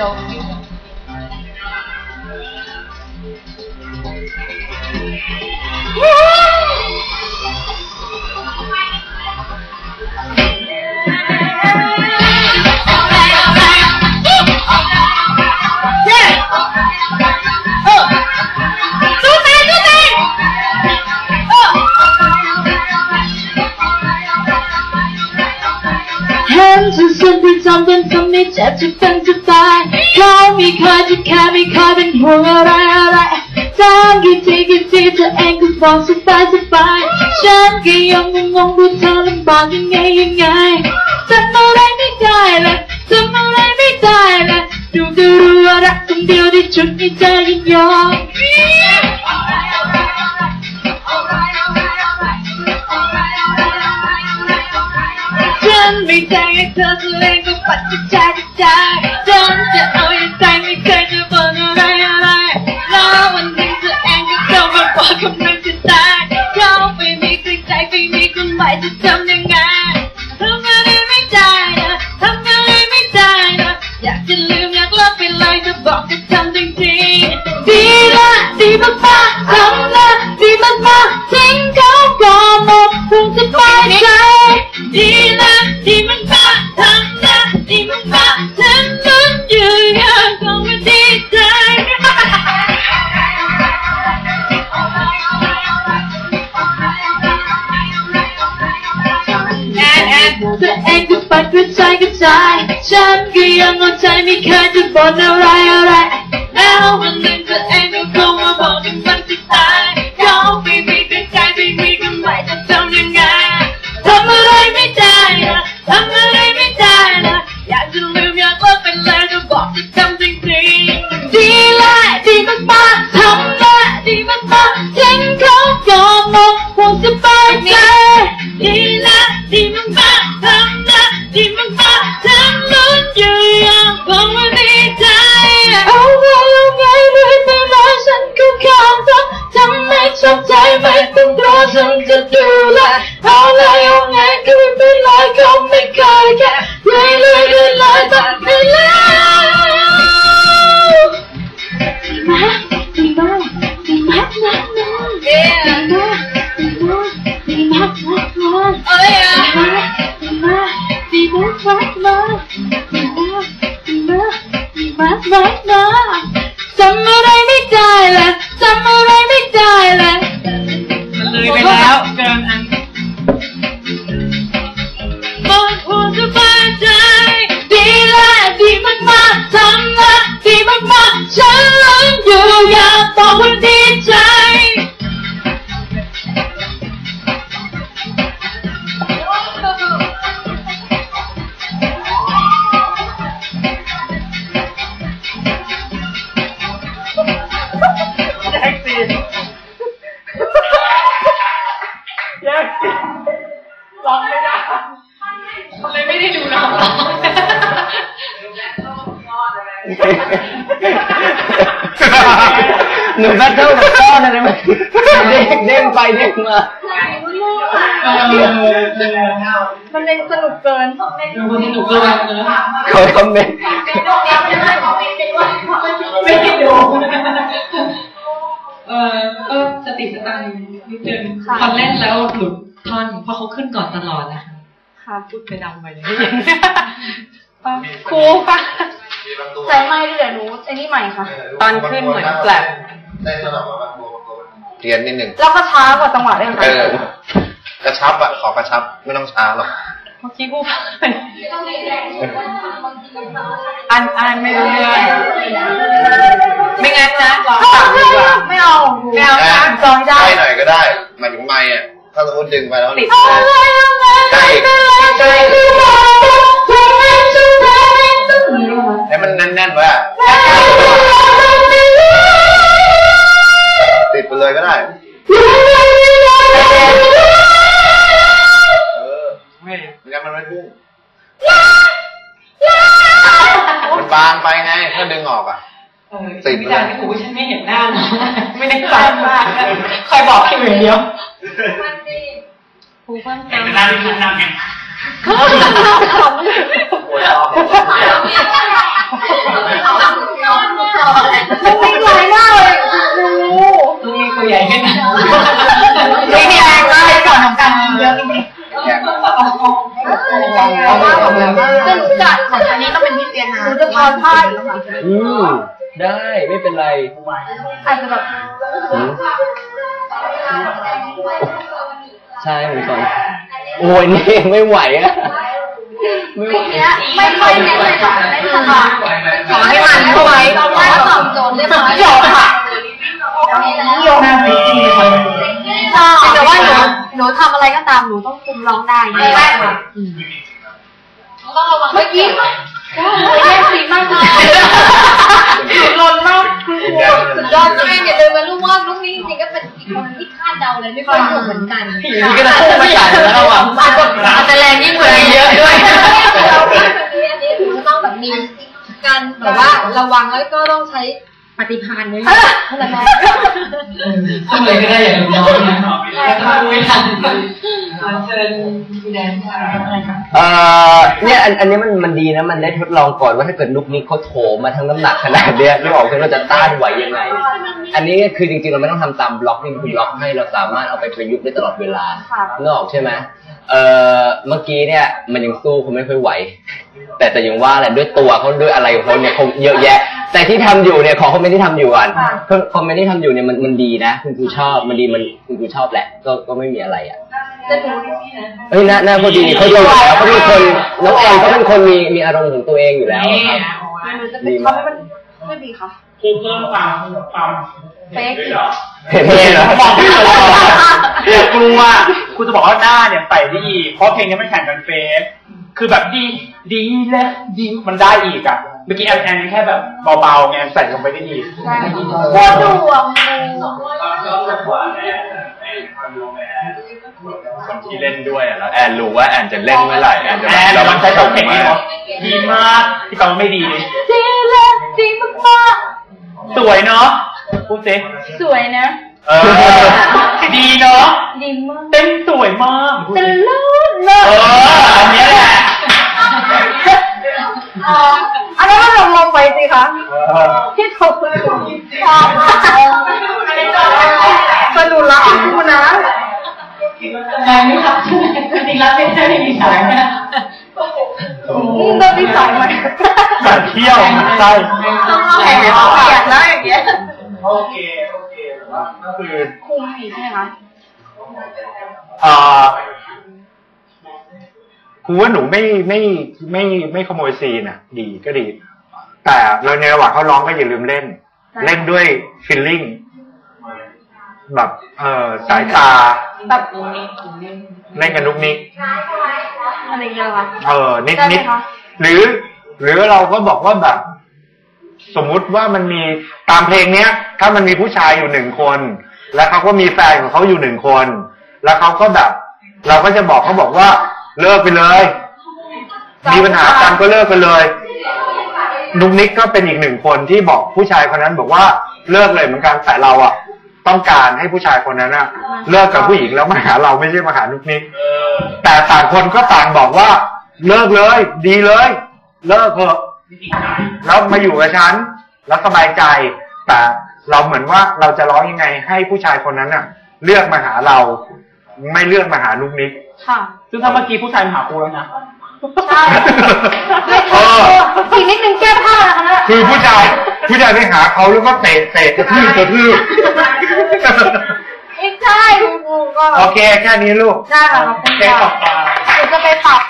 joke. Hands are something something ทำให้เจ็บจะ เป็นจะตายเขาไม่เคยจะแค่ไม่เคยเป็นห่วงอะไรอะไรถามกี่ทีกี่ทีเธอเองก็บอกสบายสบายฉันก็ยังง งงว่าเธอลำบากยังไงยั ยังเอาใจไม่เคยจะบ่นอะไรอะไรแล้ววันหนึ่งเธอเองก็คงมาบอกกันมันจะตายเขาไปมีกันใจไปมีกันใหม่จะทำยังไงทำอะไรไม่ได้นะทำอะไรไม่ได้นะอยากจะลืมอยากเลิกไปเลยจะบอกจะทำจริงๆดีละดีมากๆทำละดีมากๆ ดี หนูแบทเทิลกับก้อนอะไรไหมเด้งเด้งไปเด้งมามันเล่นสนุกเกินดูสนุกเกินเลยเขาคอมเมนต์ไม่ได้ดูเออก็สติสตังค์นิดนึงพอเล่นแล้วหลุดท่อนเพราะเขาขึ้นก่อนตลอดนะคะค่ะพูดไปดังไปเลยครูป้า ใจไหม้ด้วยเดี๋ยวหนูไอ้นี่ใหม่ค่ะ ตอนขึ้นเหมือนแกลบได้สลับมาโบโบเรียนนิดหนึ่งแล้วก็ช้ากว่าจังหวะด้วยค่ะเออกระชับอะขอกระชับไม่ต้องช้าหรอกเมื่อกี้ครูป้าอันอันไม่รู้เรื่องไม่งั้นนะร้องต่ำดีกว่าไม่เอาไม่เอานะจอยได้ใกล้หน่อยก็ได้หมายถึงไม่อะถ้าสมมติดึงไปแล้วติดเอาไงเอาไง งต้องมีค่ะให้มันแน่นๆไว้อะติดไปเลยก็ได้ เออไม่ไม่งั้นมันไม่พุ่งมันบางไปไงถ้าดึงออกอะเออพี่ดาไม่ถูกฉันไม่เห็นหน้าน้องไม่ได้ฟังมากคอยบอกแค่อย่างเดียวครูฟังเห็นเป็นหน้าที่คุณนั่งไง มันไม่ไหวมาเลยรู้มีตัวใหญ่ขึ้นไม่มีแรงมกเลยก่อนของการเยอะจริงซึ่งจัดของอันนี้ต้องเป็นพี่เตียนาจะพาพายอืมได้ไม่เป็นไรอาจจะแบบใช่เหมือนโอ้ยนี่ไม่ไหวอะ ไม่ไหวเนี้ยไม่ค่อยเน้นเลยค่ะไม่ถนัดขอให้มันเข้าไว้เราว่าตอบโจทย์เรียบร้อยจบค่ะหน้าซีจีคนแต่ว่าหนูหนูทำอะไรก็ตามหนูต้องคุมร้องได้ไม่ได้ค่ะเมื่อกี้โอ้ยแย่สีมากเลยหล่นมากสุดยอดจริง ที่คาดเดาเลยไม่ค่อยถูกเหมือนกันผีนี่ก็จะพุ่งมาใส่แล้วเราอะอาจจะแรงยิ่งกว่านี้เยอะด้วยเราอันนี้ถือว่าต้องแบบมีการแบบว่าระวังแล้วก็ต้องใช้ปฏิภาณเยอะๆเท่านั้นแหละทำอะไรก็ได้อย่างน้อยนะไม่ทัน เชิญพี่แดนค่ะอะไรครับเอ่อเนี่ยอันอันนี้มันมันดีนะมันได้ทดลองก่อนว่าถ้าเกิดนุกนี้เขาโถมมาทั้งน้ำหนักขนาดเนี้ยนึกออกไหมเราจะต้านไหวยังไง อันนี้คือจริงๆเราไม่ต้องทำตามบล็อกนี่คือบล็อกให้เราสามารถเอาไปประยุกต์ได้ตลอดเวลานึกออกใช่ไหมเอ่อเมื่อกี้เนี่ยมันยังสู้เขาไม่ค่อยไหว แต่แต่ยังว่าแหละด้วยตัวเขาด้วยอะไรของเขาเนี่ยเขาเยอะแยะ แต่ที่ทำอยู่เนี่ยขอคอมเมนต์ที่ทำอยู่อะคอมเมนต์ที่ทำอยู่เนี่ยมันมันดีนะ คุณครูชอบมันดีมันคุณครูชอบแหละก็ก็ไม่มีอะไรอะจะดู เฮ้ยน่าน่าพอดีเขาดูแล้วเขาเป็นคนน้องแอนเขาเป็นคนมีมีอารมณ์ของตัวเองอยู่แล้วครับหนูจะเป็นเขาเป็นไม่ดีค่ะครูเพิ่มความความเฟกเห็นไหมเหรอบอกพี่เลยอย่ากลัวคุณจะบอกว่าหน้าเนี่ยใส่ได้อีกเพราะเพลงนี้มันแข่งกันเฟสคือแบบดีดีและดีมันได้อีกอะเมื่อกี้แอนแอนแค่แบบเบาๆไงใส่ลงไปได้อีกโคตรดูอะ คนที่เล่นด้วยอะแล้วแอนรู้ว่าแอนจะเล่นเมื่อไหร่แอนจะแอนมันใช้ตัวเพลงนี้เนาะดีมากที่ตอนไม่ดีดีเลยดีมากสวยเนาะพูดสิๆสวยนะเออดีเนาะดีมากเต้นสวยมากตลอดเลเอยออันเนี้ยแหละอันนั้นมันลงลงไปสิคะเออที่เขาเคยช อบสนุนละคุณนะงานไม่รับจริงๆแล้วไม่ใช่ไม่มีสายนะโดนที่สองมันแบบเที่ยวใช่ต้องเข้าแข่งแล้วเปลี่ยนแล้วอย่างเงี้ยโอเคโอเคก็คือคุมอีกใช่ไหมคะอ่อครูว่าหนูไม่ไม่ไม่ไม่ขโมยซีนอะ ดีก็ดี แต่เราในระหว่างเขาร้องก็อย่าลืมเล่น เล่นด้วยฟีลลิ่ง แบบเออสายตาแบบเล่นกันนุกนิกอะไรเงี้ยคะเออนิดได้ไหมนิดคะหรือ หรือเราก็บอกว่าแบบ สมมุติว่ามันมีตามเพลงเนี้ย ถ้ามันมีผู้ชายอยู่หนึ่งคน แล้วเขาก็มีแฟนของเขาอยู่หนึ่งคน แล้วเขาก็แบบ เราก็จะบอกเขาบอกว่า เลิกไปเลย มีปัญหากันก็เลิกกันเลยนุกนิกก็เป็นอีกหนึ่งคนที่บอกผู้ชายคนนั้นบอกว่าเลิกเลยเหมือนกันแต่เราอะ ต้องการให้ผู้ชายคนนั้นอะเลิกกับผู้หญิงแล้วมาหาเราไม่ใช่มาหานุกนิกแต่ต่างคนก็ต่างบอกว่า เลิกเลย ดีเลย เลิกเถอะแล้วมาอยู่กับฉันแล้วสบายใจ แต่เราเหมือนว่าเราจะร้องยังไงให้ผู้ชายคนนั้นน่ะเลือกมาหาเรา ไม่เลือกมาหานุกนิกค่ะ ซึ่งถ้าเมื่อกี้ผู้ชายมาหาครูแล้วนะใช่เอออีกนิดนึงแก้ผ้าแล้วคะนะคือผู้ชายผู้ชายไปหาเขาแล้วก็เตะเตะกระทืบกระทืบ ไม่ใช่คุณครูก็โอเคแค่นี้ลูกได้ค่ะขอบคุณเพลงค่ะต่อไปหนูจะไปปรับ